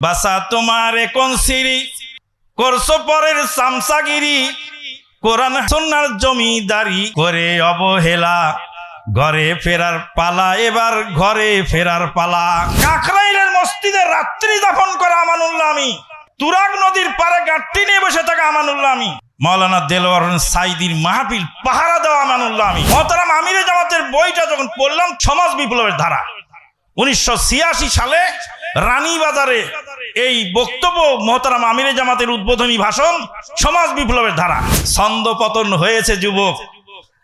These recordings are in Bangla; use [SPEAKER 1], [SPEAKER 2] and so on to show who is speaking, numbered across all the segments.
[SPEAKER 1] বাসা তোমার কোন সিরি করছ পরের সামসাগিরি কোরআন সন্ন্যার জমিদারি করে অবহেলা। ঘরে ফেরার পালা, এবার ঘরে ফেরার পালা। কাকরাইলের মসজিদে রাত্রি দাফন করা আমানুল্লাহ আমি। তুরাগ নদীর পারে গাঁটটি নিয়ে বসে থাকা আমানুল্লাহ আমি। মৌলানা দেলোয়ার সাইদির মাহফিল পাহারা দেওয়া আমানুল্লাহ আমি। মহতারাম আমিরে জামাতের বইটা যখন পড়লাম সমাজ বিপ্লবের ধারা। উনিশশো ছিয়াশি সালে রানীবাজারে এই বক্তব্য মহতারাম আমিরে জামাতের উদ্বোধনী ভাষণ সমাজ বিপ্লবের ধারা। ছন্দ পতন হয়েছে যুবক।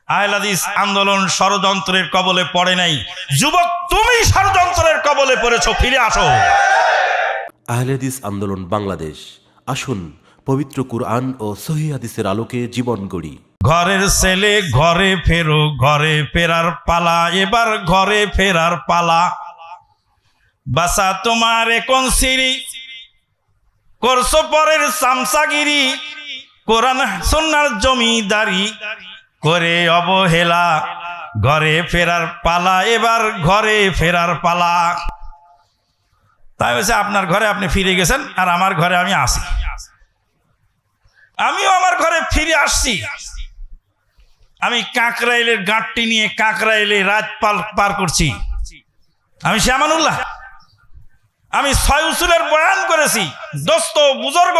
[SPEAKER 1] আহলাদিস আন্দোলন ষড়যন্ত্রের কবলে পড়ে নাই। যুবক তুমি ষড়যন্ত্রের কবলে পড়েছ ফিরে আসো।
[SPEAKER 2] আহলেদিস আন্দোলন বাংলাদেশ। আসুন পবিত্র কুরআন ও সহি হাদিসের আলোকে জীবন গড়ি।
[SPEAKER 1] ঘরের ছেলে ঘরে ফেরো ঘরে ফেরার পালা এবার ঘরে ফেরার পালা। বাসা তোমার কোন সিরি করছ পরের সামসাগিরি কোরআন সন্ন্যার জমিদারি করে অবহেলা, ঘরে ফেরার পালা, এবার ঘরে ফেরার পালা। তাই হচ্ছে আপনার ঘরে আপনি ফিরে গেছেন, আর আমার ঘরে আমি আসি। আমিও আমার ঘরে ফিরে আসছি। আমি কাকরাইলের গাঁটটি নিয়ে কাকরাইলে রাত পার করছি। আমি শ্যামানুল্লাহ। আমি ছয় উসুলের বয়ান করেছি। দোস্ত, বুজর্গ,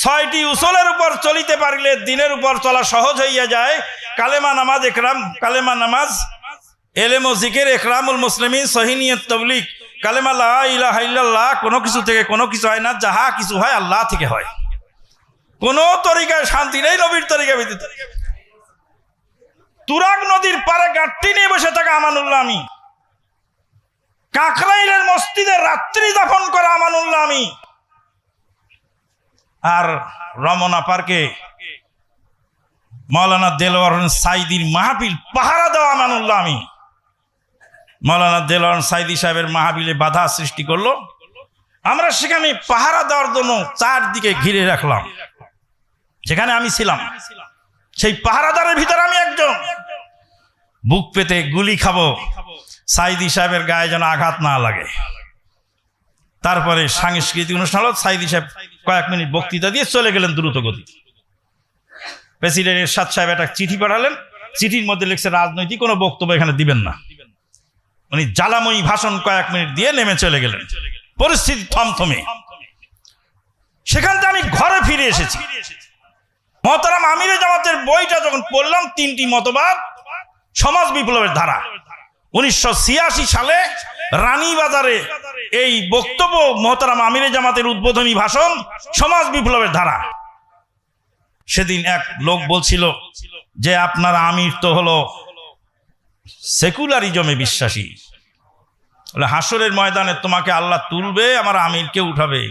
[SPEAKER 1] ছয়টি উসুলের উপর চলিতে পারলে দিনের উপর চলা সহজ হইয়া যায়। কালেমা নামাজ একরাম, কালেমা নামাজ, এলেম জিকের একরামুল মুসলিমিন সহিনিয়ত তবলিক কালেমা লা ইলাহা ইল্লাল্লাহ, কোনো কিছু থেকে কোনো কিছু হয় না, যাহা কিছু হয় আল্লাহ থেকে হয়। কোনো তরিকায় শান্তি নেই নবীর তরিকা ব্যতীত। তুরাগ নদীর পারে গাঁটটি নিয়ে বসে থাকা আমানুল্লাহ আমি। কাকরাইলের মসজিদে রাত্রি দাফন করা আমানুল্লাহ আমি আর রমনা পার্কে মৌলানা দেলোয়ার সাইদির মাহফিল পাহারা দেওয়া আমানুল্লাহ আমি মৌলানা দেলোয়ার সাইদি সাহেবের মাহফিলে বাধা সৃষ্টি করল। আমরা সেখানে পাহারা দেওয়ার জন্য চারদিকে ঘিরে রাখলাম। যেখানে আমি ছিলাম। সেই পাহারাদারের ভিতরে আমি একজন। বুক পেতে গুলি খাব। সাইদি সাহেবের গায়ে যেন আঘাত না লাগে। তারপরে সাংস্কৃতিক অনুষ্ঠান হলো, সাইদি সাহেব কয়েক মিনিট বক্তৃতা দিয়ে চলে গেলেন দ্রুত গতি প্রেসিডেন্ট এরশাদ সাহেব একটা চিঠি পাঠালেন। চিঠির মধ্যে লিখছে, রাজনৈতিক কোনো বক্তব্য এখানে দিবেন না। উনি জ্বালাময়ী ভাষণ কয়েক মিনিট দিয়ে নেমে চলে গেলেন। পরিস্থিতি থমথমে। সেখান থেকে আমি ঘরে ফিরে এসেছি। মহতারাম আমিরে জামাতের বইটা যখন পড়লাম, তিনটি মতবাদ, সমাজ বিপ্লবের ধারা। উনিশশো ছিয়াশি সালে রানীবাজারে এই বক্তব্য মহতারাম আমিরে জামাতের উদ্বোধনী ভাষণ সমাজ বিপ্লবের ধারা। সেদিন এক লোক বলছিল যে, আপনার আমির তো হলো সেকুলারিজমে বিশ্বাসী। হাসরের ময়দানে তোমাকে আল্লাহ তুলবে, আমার আমিরকে উঠাবে।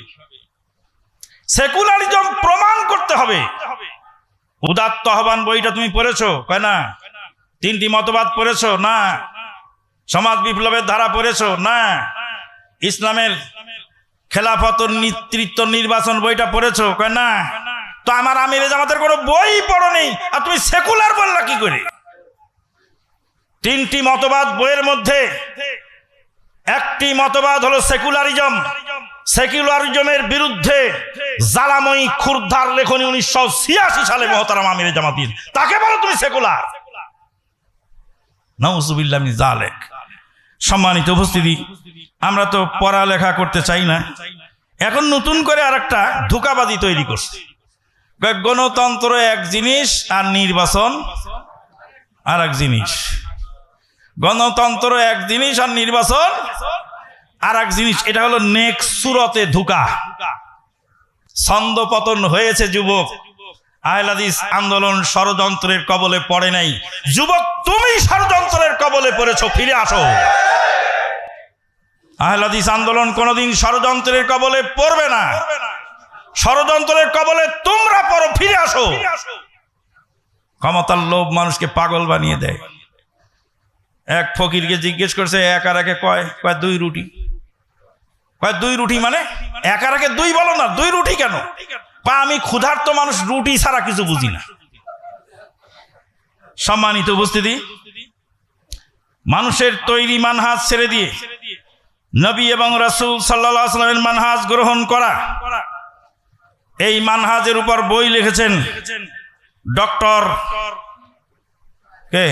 [SPEAKER 1] সেকুলারিজম প্রমাণ করতে হবে। উদাত্ত আহ্বান বইটা তুমি পড়েছো? কয়, না। তিনটি মতবাদ পড়েছো? না। সমাজ বিপ্লবের ধারা পড়েছো? না। ইসলামের খেলাফত নেতৃত্ব নির্বাচন বইটা পড়েছ? না। তো আমার আমিরে জামাতের কোনো বই পড়ো নেই, আর তুমি সেকুলার বললা কি করে? তিনটি মতবাদ বইয়ের মধ্যে একটি মতবাদ হলো সেকুলারিজম। সেকুলারিজমের বিরুদ্ধে জালাময়ী খুরধার লেখনী উনিশশো ছিয়াশি সালে মহতারাম আমিরে জামাতির। তাকে বলো তুমি সেকুলার। নাউজুবিল্লাহ জালেক সম্মানিত উপস্থিতি, আমরা তো পড়ালেখা করতে চাই না। এখন নতুন করে আর একটা ধোকাবাজি তৈরি করছে। গণতন্ত্র এক জিনিস আর নির্বাচন আর এক জিনিস। গণতন্ত্র এক জিনিস আর নির্বাচন আর এক জিনিস। এটা হলো নেক সুরতে ধোকা। ছন্দ পতন হয়েছে যুবক। আহলাদিস আন্দোলন ষড়যন্ত্রের কবলে পড়ে নাই। যুবক, তুমি ষড়যন্ত্রের কবলে পড়েছো, ফিরে আসো। আহলাদিস আন্দোলন কোনোদিন ষড়যন্ত্রের কবলে পড়বে না। ষড়যন্ত্রের কবলে তোমরা পড়ো, ফিরে আসো। ক্ষমতার লোভ মানুষকে পাগল বানিয়ে দেয়। এক ফকিরকে জিজ্ঞেস করছে, এক আর একে কয়? কয় দুই রুটি? কয় দুই রুটি মানে? এক আর একে দুই বলো না, দুই রুটি কেন? বা আমি ক্ষুধার্ত মানুষ, রুটি ছাড়া কিছু বুঝি না। সম্মানিত উপস্থিতি, মানুষের তৈরি মানহাজ ছেড়ে দিয়ে নবী এবং রাসূল সাল্লামের মানহাজ গ্রহণ করা। এই মানহাজের উপর বই লিখেছেন ডক্টর কে?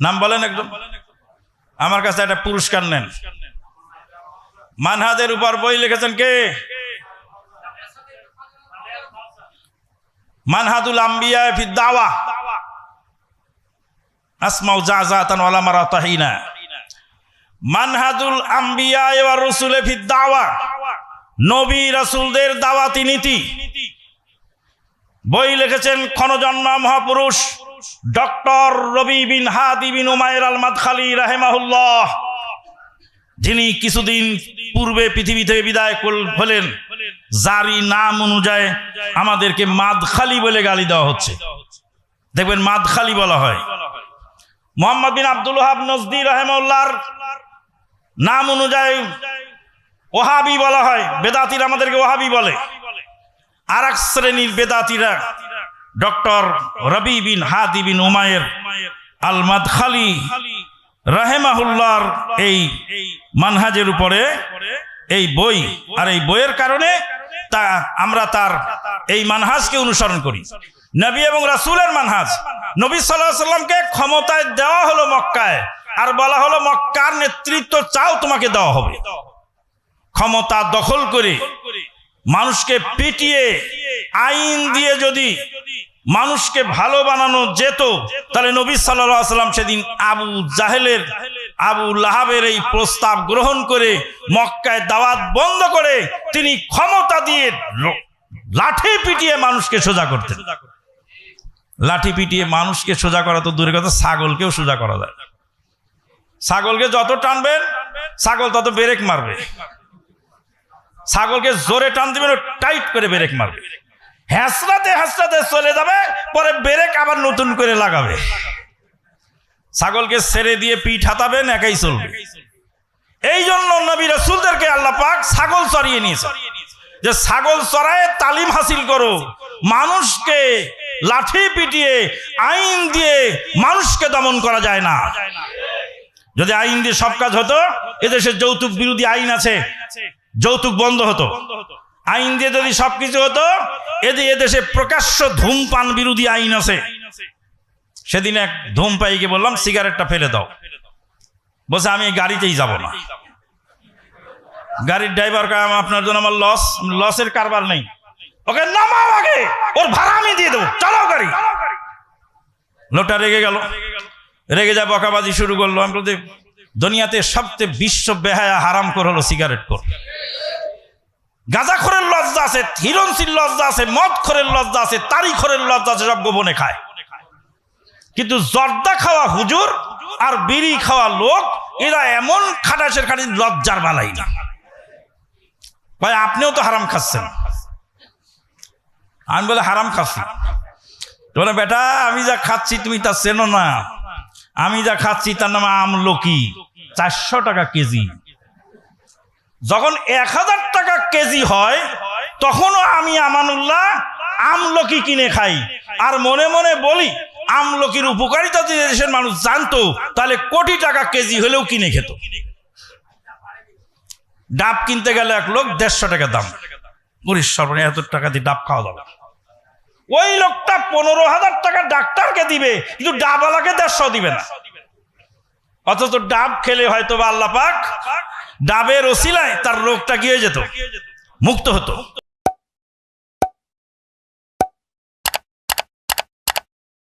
[SPEAKER 1] নাম বলেন একদম। আমার কাছে একটা পুরস্কার নেন। মানহাজের উপর বই লিখেছেন কে? মানহাদুল আম্বিয়া ফি দাওয়া। আসমাউ জাজাতান ওয়ালা মারাতাহিনা। মানহাদুল আম্বিয়া ওয়া রাসূলে ফি দাওয়া। নবী রাসূলদের দাওয়াতি নীতি। বই লিখেছেন ক্ষণজন্মা মহাপুরুষ doctor Rabee bin Hadi bin Umair al Madkhali রাহেমাহুল্লাহ। যিনি কিছুদিন পূর্বে পৃথিবী থেকে বিদায় হলেন। জারি নাম অনুযায়ী আমাদেরকে মাদখালি বলে গালি দেওয়া হচ্ছে। দেখবেন মাদখালি বলা হয়। মোহাম্মদ বিন আব্দুল হাব নজদি রাহেমউল্লাহর নাম অনুযায়ী ওহাবি বলা হয়। বেদাতিরা আমাদেরকে ওহাবি বলে। আর এক শ্রেণির বেদাতিরা doctor Rabee bin Hadi bin Umair al Madkhali রাহেমাহুল্লাহর এই মানহাজের উপরে এই বই আর এই বইয়ের কারণে তা আমরা তার এই মানহাজকে অনুসরণ করি। নবী এবং রাসূলের মানহাজ। নবী সাল্লামকে ক্ষমতায় দেওয়া হলো মক্কায় আর বলা হলো, মক্কার নেতৃত্ব চাও তোমাকে দেওয়া হবে। ক্ষমতা দখল করে মানুষকে পিটিয়ে, আইন দিয়ে যদি মানুষকে ভালো বানানো যেত, তাহলে নবী সাল্লাল্লাহু সাল্লাম সেদিন আবু জাহেলের আবু লাহাবের এই প্রস্তাব গ্রহণ করে মক্কায় দাওয়াত বন্ধ করে তিনি ক্ষমতা দিয়ে লাঠি পিটিয়ে মানুষকে সোজা করতেন। লাঠি পিটিয়ে মানুষকে সোজা করা তো দূরের কথা, ছাগলকেও সোজা করা যায়। ছাগলকে যত টানবেন, ছাগল তত ব্রেক মারবে। ছাগলকে জোরে টান দিবেন টাইট করে ব্রেক মারবে। হ্যাঁচড়াতে হ্যাঁচড়াতে চলে যাবে, পরে ব্রেক আবার নতুন করে লাগাবে। ছাগলকে ছেড়ে দিয়ে পিঠ হাতাবেন, একাই চলবে। এই জন্য নবী রসুলদেরকে আল্লাহ পাক ছাগল চড়িয়ে নিয়েছে। যে ছাগল চড়ায় তালিম হাসিল করো, মানুষকে লাঠি পিটিয়ে, আইন দিয়ে মানুষকে দমন করা যায় না। যদি আইন দিয়ে সব কাজ হতো, এদেশে যৌতুক বিরোধী আইন আছে, যৌতুক বন্ধ হতো। আইন দিয়ে যদি সবকিছু হতো, এদি এদেশে প্রকাশ্য ধূমপান বিরোধী আইন আছে। সেদিন এক ধূমপাইকে বললাম, সিগারেটটা ফেলে দাও। বলছে, আমি গাড়িতেই যাব না। গাড়ির ড্রাইভার কাম আপনার জন্য আমার লস, লসের কারবার নেই। ওকে নামাও আগে, ওর ভাড়া আমি দিয়ে দেবো, চালাও গাড়ি। লোকটা রেগে গেল। রেগে যায়, বকাবাজি শুরু করল। আমি বলতে দুনিয়াতে সবচেয়ে বিশ্ব বেহায়া হারাম কর হলো সিগারেট কর। গাঁজাখরের লজ্জা আছে হিরণশীল লজ্জা আছে মদ খরের লজ্জা আছে তারি খরের লজ্জা আছে, সব গোপনে খায়। কিন্তু জর্দা খাওয়া হুজুর আর বিড়ি খাওয়া লোক, এরা এমন খাটাসের খাটি লজ্জার বালাই না। ভাই, আপনিও তো হারাম খাচ্ছেন। আমি বলে হারাম খাচ্ছি। বলে, বেটা, আমি যা খাচ্ছি তুমি তা চেনো না। আমি যা খাচ্ছি তার নাম আমলকি, চারশো টাকা কেজি। যখন এক হাজার টাকা কেজি হয়, তখনও আমি আমানুল্লাহ আমলকি কিনে খাই। আর মনে মনে বলি আমলকির উপকারিতা যদি দেশের মানুষ জানতো, তাহলে কোটি টাকা কেজি হলেও কিনে খেত। ডাব কিনতে গেলে এক লোক দেড়শো টাকা দাম। উনিশ সর্বনে এত টাকা দিয়ে ডাব খাওয়া যাবে ওই লোকটা পনেরো হাজার টাকা ডাক্তারকে দিবে, কিন্তু ডাবওয়ালাকে দেড়শো দিবে না। অথচ ডাব খেলে হয়তো বা আল্লাহ পাক ডাবের ওসিলায় তার রোগটা হয়ে যেত? মুক্ত হতো।